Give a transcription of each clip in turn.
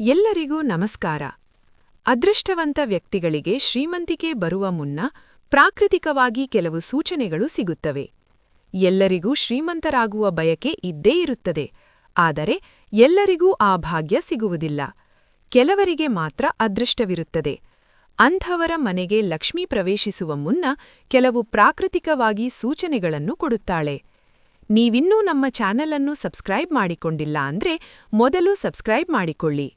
ಎಲ್ಲರಿಗೂ ನಮಸ್ಕಾರ. ಅದೃಷ್ಟವಂತ ವ್ಯಕ್ತಿಗಳಿಗೆ ಶ್ರೀಮಂತಿಕೆ ಬರುವ ಮುನ್ನ ಪ್ರಾಕೃತಿಕವಾಗಿ ಕೆಲವು ಸೂಚನೆಗಳು ಸಿಗುತ್ತವೆ. ಎಲ್ಲರಿಗೂ ಶ್ರೀಮಂತರಾಗುವ ಬಯಕೆ ಇದ್ದೇ ಇರುತ್ತದೆ. ಆದರೆ ಎಲ್ಲರಿಗೂ ಆ ಭಾಗ್ಯ ಸಿಗುವುದಿಲ್ಲ. ಕೆಲವರಿಗೆ ಮಾತ್ರ ಅದೃಷ್ಟವಿರುತ್ತದೆ. ಅಂಥವರ ಮನೆಗೆ ಲಕ್ಷ್ಮಿ ಪ್ರವೇಶಿಸುವ ಮುನ್ನ ಕೆಲವು ಪ್ರಾಕೃತಿಕವಾಗಿ ಸೂಚನೆಗಳನ್ನು ಕೊಡುತ್ತಾಳೆ. ನೀವಿನ್ನೂ ನಮ್ಮ ಚಾನಲನ್ನು ಸಬ್ಸ್ಕ್ರೈಬ್ ಮಾಡಿಕೊಂಡಿಲ್ಲ ಅಂದ್ರೆ ಮೊದಲು ಸಬ್ಸ್ಕ್ರೈಬ್ ಮಾಡಿಕೊಳ್ಳಿ.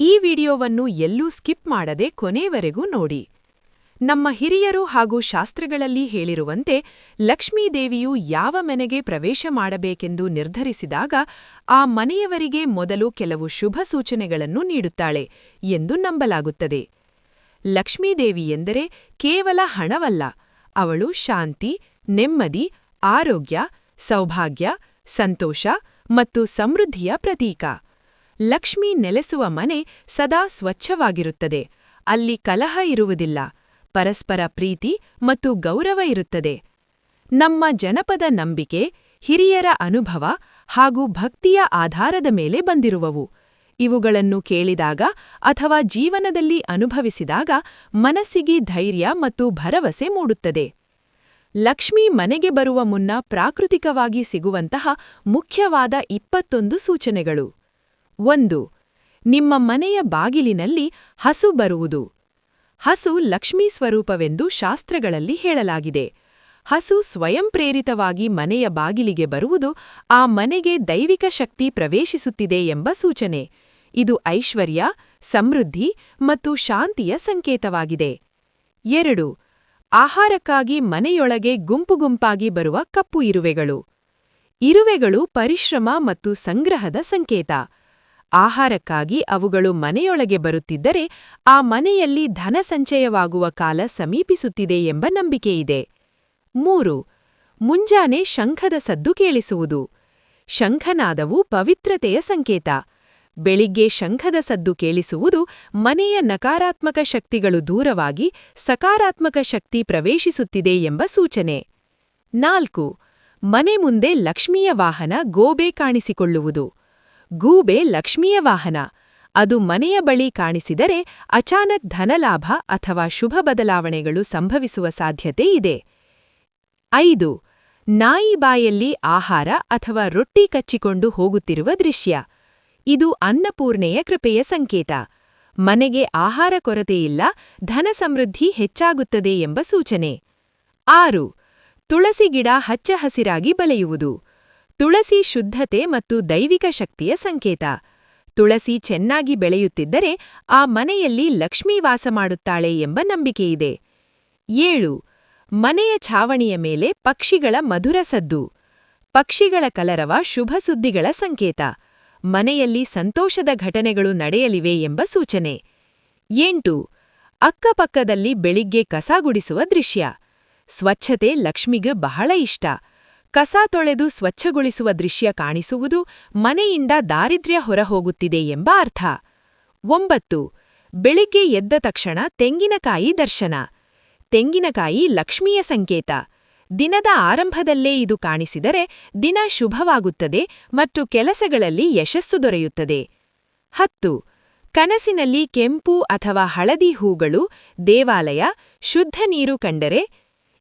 ಈ ವಿಡಿಯೋವನ್ನು ಎಲ್ಲೂ ಸ್ಕಿಪ್ ಮಾಡದೆ ಕೊನೆಯವರೆಗೂ ನೋಡಿ. ನಮ್ಮ ಹಿರಿಯರು ಹಾಗೂ ಶಾಸ್ತ್ರಗಳಲ್ಲಿ ಹೇಳಿರುವಂತೆ ಲಕ್ಷ್ಮೀದೇವಿಯು ಯಾವ ಮನೆಗೆ ಪ್ರವೇಶ ಮಾಡಬೇಕೆಂದು ನಿರ್ಧರಿಸಿದಾಗ ಆ ಮನೆಯವರಿಗೆ ಮೊದಲು ಕೆಲವು ಶುಭ ಸೂಚನೆಗಳನ್ನು ನೀಡುತ್ತಾಳೆ ಎಂದು ನಂಬಲಾಗುತ್ತದೆ. ಲಕ್ಷ್ಮೀದೇವಿ ಎಂದರೆ ಕೇವಲ ಹಣವಲ್ಲ, ಅವಳು ಶಾಂತಿ, ನೆಮ್ಮದಿ, ಆರೋಗ್ಯ, ಸೌಭಾಗ್ಯ, ಸಂತೋಷ ಮತ್ತು ಸಮೃದ್ಧಿಯ ಪ್ರತೀಕ. ಲಕ್ಷ್ಮಿ ನೆಲೆಸುವ ಮನೆ ಸದಾ ಸ್ವಚ್ಛವಾಗಿರುತ್ತದೆ. ಅಲ್ಲಿ ಕಲಹ ಇರುವುದಿಲ್ಲ. ಪರಸ್ಪರ ಪ್ರೀತಿ ಮತ್ತು ಗೌರವ ಇರುತ್ತದೆ. ನಮ್ಮ ಜನಪದ ನಂಬಿಕೆ, ಹಿರಿಯರ ಅನುಭವ ಹಾಗೂ ಭಕ್ತಿಯ ಆಧಾರದ ಮೇಲೆ ಬಂದಿರುವವು. ಇವುಗಳನ್ನು ಕೇಳಿದಾಗ ಅಥವಾ ಜೀವನದಲ್ಲಿ ಅನುಭವಿಸಿದಾಗ ಮನಸ್ಸಿಗೆ ಧೈರ್ಯ ಮತ್ತು ಭರವಸೆ ಮೂಡುತ್ತದೆ. ಲಕ್ಷ್ಮಿ ಮನೆಗೆ ಬರುವ ಮುನ್ನ ಪ್ರಾಕೃತಿಕವಾಗಿ ಸಿಗುವಂತಹ ಮುಖ್ಯವಾದ ಇಪ್ಪತ್ತೊಂದು ಸೂಚನೆಗಳು. ಒಂದು, ನಿಮ್ಮ ಮನೆಯ ಬಾಗಿಲಿನಲ್ಲಿ ಹಸು ಬರುವುದು. ಹಸು ಲಕ್ಷ್ಮೀ ಸ್ವರೂಪವೆಂದು ಶಾಸ್ತ್ರಗಳಲ್ಲಿ ಹೇಳಲಾಗಿದೆ. ಹಸು ಸ್ವಯಂಪ್ರೇರಿತವಾಗಿ ಮನೆಯ ಬಾಗಿಲಿಗೆ ಬರುವುದು ಆ ಮನೆಗೆ ದೈವಿಕ ಶಕ್ತಿ ಪ್ರವೇಶಿಸುತ್ತಿದೆ ಎಂಬ ಸೂಚನೆ. ಇದು ಐಶ್ವರ್ಯ, ಸಮೃದ್ಧಿ ಮತ್ತು ಶಾಂತಿಯ ಸಂಕೇತವಾಗಿದೆ. ಎರಡು, ಆಹಾರಕ್ಕಾಗಿ ಮನೆಯೊಳಗೆ ಗುಂಪು ಗುಂಪಾಗಿ ಬರುವ ಕಪ್ಪು ಇರುವೆಗಳು. ಇರುವೆಗಳು ಪರಿಶ್ರಮ ಮತ್ತು ಸಂಗ್ರಹದ ಸಂಕೇತ. ಆಹಾರಕ್ಕಾಗಿ ಅವುಗಳು ಮನೆಯೊಳಗೆ ಬರುತ್ತಿದ್ದರೆ ಆ ಮನೆಯಲ್ಲಿ ಧನ ಸಂಚಯವಾಗುವ ಕಾಲ ಸಮೀಪಿಸುತ್ತಿದೆ ಎಂಬ ನಂಬಿಕೆಯಿದೆ ಮೂರು, ಮುಂಜಾನೆ ಶಂಖದ ಸದ್ದು ಕೇಳಿಸುವುದು. ಶಂಖನಾದವು ಪವಿತ್ರತೆಯ ಸಂಕೇತ. ಬೆಳಿಗ್ಗೆ ಶಂಖದ ಸದ್ದು ಕೇಳಿಸುವುದು ಮನೆಯ ನಕಾರಾತ್ಮಕ ಶಕ್ತಿಗಳು ದೂರವಾಗಿ ಸಕಾರಾತ್ಮಕ ಶಕ್ತಿ ಪ್ರವೇಶಿಸುತ್ತಿದೆ ಎಂಬ ಸೂಚನೆ. ನಾಲ್ಕು, ಮನೆ ಮುಂದೆ ಲಕ್ಷ್ಮಿಯ ವಾಹನ ಗೋಬೆ ಕಾಣಿಸಿಕೊಳ್ಳುವುದು. ಗೂಬೆ ಲಕ್ಷ್ಮಿಯ ವಾಹನ. ಅದು ಮನೆಯ ಬಳಿ ಕಾಣಿಸಿದರೆ ಅಚಾನಕ್ ಧನಲಾಭ ಅಥವಾ ಶುಭ ಬದಲಾವಣೆಗಳು ಸಂಭವಿಸುವ ಸಾಧ್ಯತೆ ಇದೆ. ಐದು, ನಾಯಿ ಬಾಯಲ್ಲಿ ಆಹಾರ ಅಥವಾ ರೊಟ್ಟಿ ಕಚ್ಚಿಕೊಂಡು ಹೋಗುತ್ತಿರುವ ದೃಶ್ಯ. ಇದು ಅನ್ನಪೂರ್ಣೆಯ ಕೃಪೆಯ ಸಂಕೇತ. ಮನೆಗೆ ಆಹಾರ ಕೊರತೆಯಿಲ್ಲ, ಧನ ಸಮೃದ್ಧಿ ಹೆಚ್ಚಾಗುತ್ತದೆ ಎಂಬ ಸೂಚನೆ. ಆರು, ತುಳಸಿ ಗಿಡ ಹಚ್ಚ ಹಸಿರಾಗಿ ಬಲೆಯುವುದು. ತುಳಸಿ ಶುದ್ಧತೆ ಮತ್ತು ದೈವಿಕ ಶಕ್ತಿಯ ಸಂಕೇತ. ತುಳಸಿ ಚೆನ್ನಾಗಿ ಬೆಳೆಯುತ್ತಿದ್ದರೆ ಆ ಮನೆಯಲ್ಲಿ ಲಕ್ಷ್ಮೀ ವಾಸ ಮಾಡುತ್ತಾಳೆ ಎಂಬ ನಂಬಿಕೆಯಿದೆ. ಏಳು. ಮನೆಯ ಛಾವಣಿಯ ಮೇಲೆ ಪಕ್ಷಿಗಳ ಮಧುರ ಸದ್ದು. ಪಕ್ಷಿಗಳ ಕಲರವ ಶುಭ ಸುದ್ದಿಗಳ ಸಂಕೇತ. ಮನೆಯಲ್ಲಿ ಸಂತೋಷದ ಘಟನೆಗಳು ನಡೆಯಲಿವೆ ಎಂಬ ಸೂಚನೆ. ಎಂಟು. ಅಕ್ಕಪಕ್ಕದಲ್ಲಿ ಬೆಳಿಗ್ಗೆ ಕಸ ಗುಡಿಸುವ ದೃಶ್ಯ. ಸ್ವಚ್ಛತೆ ಲಕ್ಷ್ಮಿಗೆ ಬಹಳ ಇಷ್ಟ. ಕಸ ತೊಳೆದು ಸ್ವಚ್ಛಗೊಳಿಸುವ ದೃಶ್ಯ ಕಾಣಿಸುವುದು ಮನೆಯಿಂದ ದಾರಿದ್ರ್ಯ ಹೊರಹೋಗುತ್ತಿದೆ ಎಂಬ ಅರ್ಥ. ಒಂಬತ್ತು. ಬೆಳಿಗ್ಗೆ ಎದ್ದ ತಕ್ಷಣ ತೆಂಗಿನಕಾಯಿ ದರ್ಶನ. ತೆಂಗಿನಕಾಯಿ ಲಕ್ಷ್ಮಿಯ ಸಂಕೇತ. ದಿನದ ಆರಂಭದಲ್ಲೇ ಇದು ಕಾಣಿಸಿದರೆ ದಿನ ಶುಭವಾಗುತ್ತದೆ ಮತ್ತು ಕೆಲಸಗಳಲ್ಲಿ ಯಶಸ್ಸು ದೊರೆಯುತ್ತದೆ. ಹತ್ತು. ಕನಸಿನಲ್ಲಿ ಕೆಂಪು ಅಥವಾ ಹಳದಿ ಹೂಗಳು, ದೇವಾಲಯ, ಶುದ್ಧ ನೀರು ಕಂಡರೆ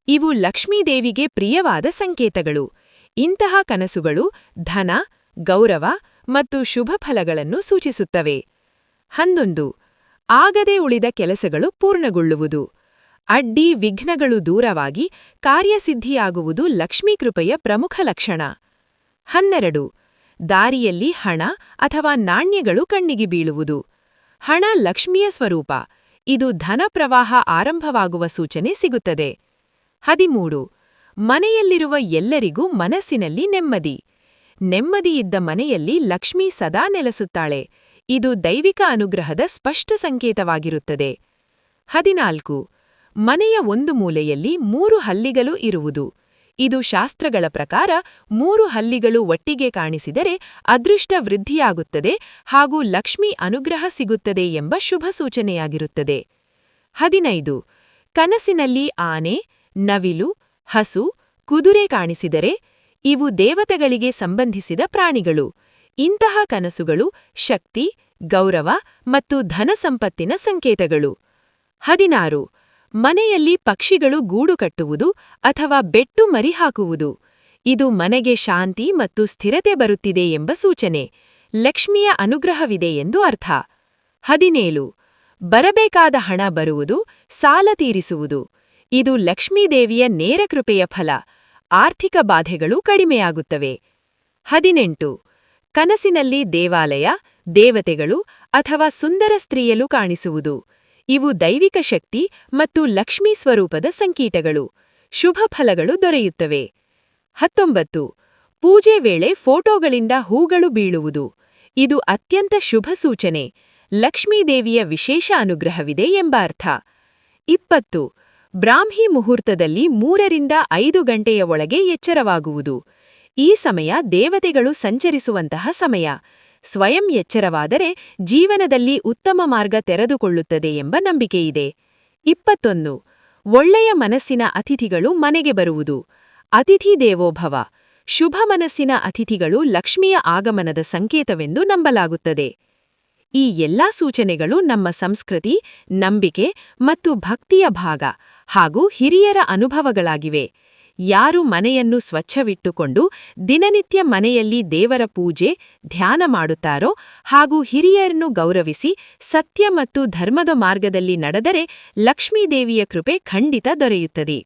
ಇವು ಲಕ್ಷ್ಮೀದೇವಿಗೆ ಪ್ರಿಯವಾದ ಸಂಕೇತಗಳು. ಇಂತಹ ಕನಸುಗಳು ಧನ, ಗೌರವ ಮತ್ತು ಶುಭ ಫಲಗಳನ್ನು ಸೂಚಿಸುತ್ತವೆ. ಹನ್ನೊಂದು. ಆಗದೆ ಉಳಿದ ಕೆಲಸಗಳು ಪೂರ್ಣಗೊಳ್ಳುವುದು. ಅಡ್ಡಿ ವಿಘ್ನಗಳು ದೂರವಾಗಿ ಕಾರ್ಯಸಿದ್ಧಿಯಾಗುವುದು ಲಕ್ಷ್ಮೀಕೃಪೆಯ ಪ್ರಮುಖ ಲಕ್ಷಣ. ಹನ್ನೆರಡು. ದಾರಿಯಲ್ಲಿ ಹಣ ಅಥವಾ ನಾಣ್ಯಗಳು ಕಣ್ಣಿಗೆ ಬೀಳುವುದು. ಹಣ ಲಕ್ಷ್ಮಿಯ ಸ್ವರೂಪ. ಇದು ಧನ ಪ್ರವಾಹ ಆರಂಭವಾಗುವ ಸೂಚನೆ ಸಿಗುತ್ತದೆ. ಹದಿಮೂರು. ಮನೆಯಲ್ಲಿರುವ ಎಲ್ಲರಿಗೂ ಮನಸ್ಸಿನಲ್ಲಿ ನೆಮ್ಮದಿ. ನೆಮ್ಮದಿಯಿದ್ದ ಮನೆಯಲ್ಲಿ ಲಕ್ಷ್ಮಿ ಸದಾ ನೆಲೆಸುತ್ತಾಳೆ. ಇದು ದೈವಿಕ ಅನುಗ್ರಹದ ಸ್ಪಷ್ಟ ಸಂಕೇತವಾಗಿರುತ್ತದೆ. ಹದಿನಾಲ್ಕು. ಮನೆಯ ಒಂದು ಮೂಲೆಯಲ್ಲಿ ಮೂರು ಹಲ್ಲಿಗಳು ಇರುವುದು. ಇದು ಶಾಸ್ತ್ರಗಳ ಪ್ರಕಾರ ಮೂರು ಹಲ್ಲಿಗಳು ಒಟ್ಟಿಗೆ ಕಾಣಿಸಿದರೆ ಅದೃಷ್ಟ ವೃದ್ಧಿಯಾಗುತ್ತದೆ ಹಾಗೂ ಲಕ್ಷ್ಮಿ ಅನುಗ್ರಹ ಸಿಗುತ್ತದೆ ಎಂಬ ಶುಭ ಸೂಚನೆಯಾಗಿರುತ್ತದೆ. ಹದಿನೈದು. ಕನಸಿನಲ್ಲಿ ಆನೆ ನವಿಲು, ಹಸು, ಕುದುರೆ ಕಾಣಿಸಿದರೆ ಇವು ದೇವತೆಗಳಿಗೆ ಸಂಬಂಧಿಸಿದ ಪ್ರಾಣಿಗಳು. ಇಂತಹ ಕನಸುಗಳು ಶಕ್ತಿ, ಗೌರವ ಮತ್ತು ಧನಸಂಪತ್ತಿನ ಸಂಕೇತಗಳು. ಹದಿನಾರು. ಮನೆಯಲ್ಲಿ ಪಕ್ಷಿಗಳು ಗೂಡು ಕಟ್ಟುವುದು ಅಥವಾ ಬೆಟ್ಟು ಮರಿ ಹಾಕುವುದು. ಇದು ಮನೆಗೆ ಶಾಂತಿ ಮತ್ತು ಸ್ಥಿರತೆ ಬರುತ್ತಿದೆ ಎಂಬ ಸೂಚನೆ. ಲಕ್ಷ್ಮಿಯ ಅನುಗ್ರಹವಿದೆ ಎಂದು ಅರ್ಥ. ಹದಿನೇಳು. ಬರಬೇಕಾದ ಹಣ ಬರುವುದು, ಸಾಲ ತೀರಿಸುವುದು. ಇದು ಲಕ್ಷ್ಮೀದೇವಿಯ ನೇರ ಕೃಪೆಯ ಫಲ. ಆರ್ಥಿಕ ಬಾಧೆಗಳು ಕಡಿಮೆಯಾಗುತ್ತವೆ. ಹದಿನೆಂಟು. ಕನಸಿನಲ್ಲಿ ದೇವಾಲಯ, ದೇವತೆಗಳು ಅಥವಾ ಸುಂದರ ಸ್ತ್ರೀಯಲು ಕಾಣಿಸುವುದು. ಇವು ದೈವಿಕ ಶಕ್ತಿ ಮತ್ತು ಲಕ್ಷ್ಮೀ ಸ್ವರೂಪದ ಸಂಕೀಟಗಳು. ಶುಭ ಫಲಗಳು ದೊರೆಯುತ್ತವೆ. ಹತ್ತೊಂಬತ್ತು. ಪೂಜೆ ವೇಳೆ ಫೋಟೋಗಳಿಂದ ಹೂಗಳು ಬೀಳುವುದು. ಇದು ಅತ್ಯಂತ ಶುಭ ಸೂಚನೆ. ಲಕ್ಷ್ಮೀದೇವಿಯ ವಿಶೇಷ ಅನುಗ್ರಹವಿದೆ ಎಂಬ ಅರ್ಥ. ಇಪ್ಪತ್ತು. ಬ್ರಾಹ್ಮಿ ಮುಹೂರ್ತದಲ್ಲಿ ಮೂರರಿಂದ ಐದು ಗಂಟೆಯ ಒಳಗೆ ಎಚ್ಚರವಾಗುವುದು. ಈ ಸಮಯ ದೇವತೆಗಳು ಸಂಚರಿಸುವಂತಹ ಸಮಯ. ಸ್ವಯಂ ಎಚ್ಚರವಾದರೆ ಜೀವನದಲ್ಲಿ ಉತ್ತಮ ಮಾರ್ಗ ತೆರೆದುಕೊಳ್ಳುತ್ತದೆ ಎಂಬ ನಂಬಿಕೆಯಿದೆ. ಇಪ್ಪತ್ತೊಂದು. ಒಳ್ಳೆಯ ಮನಸ್ಸಿನ ಅತಿಥಿಗಳು ಮನೆಗೆ ಬರುವುದು. ಅತಿಥಿ ದೇವೋಭವ. ಶುಭ ಮನಸ್ಸಿನ ಅತಿಥಿಗಳು ಲಕ್ಷ್ಮಿಯ ಆಗಮನದ ಸಂಕೇತವೆಂದು ನಂಬಲಾಗುತ್ತದೆ. ಈ ಎಲ್ಲಾ ಸೂಚನೆಗಳು ನಮ್ಮ ಸಂಸ್ಕೃತಿ, ನಂಬಿಕೆ ಮತ್ತು ಭಕ್ತಿಯ ಭಾಗ ಹಾಗೂ ಹಿರಿಯರ ಅನುಭವಗಳಾಗಿವೆ. ಯಾರು ಮನೆಯನ್ನು ಸ್ವಚ್ಛವಿಟ್ಟುಕೊಂಡು ದಿನನಿತ್ಯ ಮನೆಯಲ್ಲಿ ದೇವರ ಪೂಜೆ, ಧ್ಯಾನ ಮಾಡುತ್ತಾರೋ ಹಾಗೂ ಹಿರಿಯರನ್ನು ಗೌರವಿಸಿ ಸತ್ಯ ಮತ್ತು ಧರ್ಮದ ಮಾರ್ಗದಲ್ಲಿ ನಡೆದರೆ ಲಕ್ಷ್ಮೀದೇವಿಯ ಕೃಪೆ ಖಂಡಿತ ದೊರೆಯುತ್ತದೆ.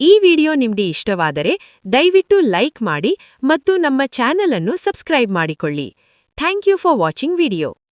ಈ ವಿಡಿಯೋ ನಿಮಗೆ ಇಷ್ಟವಾದರೆ ದಯವಿಟ್ಟು ಲೈಕ್ ಮಾಡಿ ಮತ್ತು ನಮ್ಮ ಚಾನಲ್ ಅನ್ನು ಸಬ್ಸ್ಕ್ರೈಬ್ ಮಾಡಿಕೊಳ್ಳಿ. Thank you for watching video.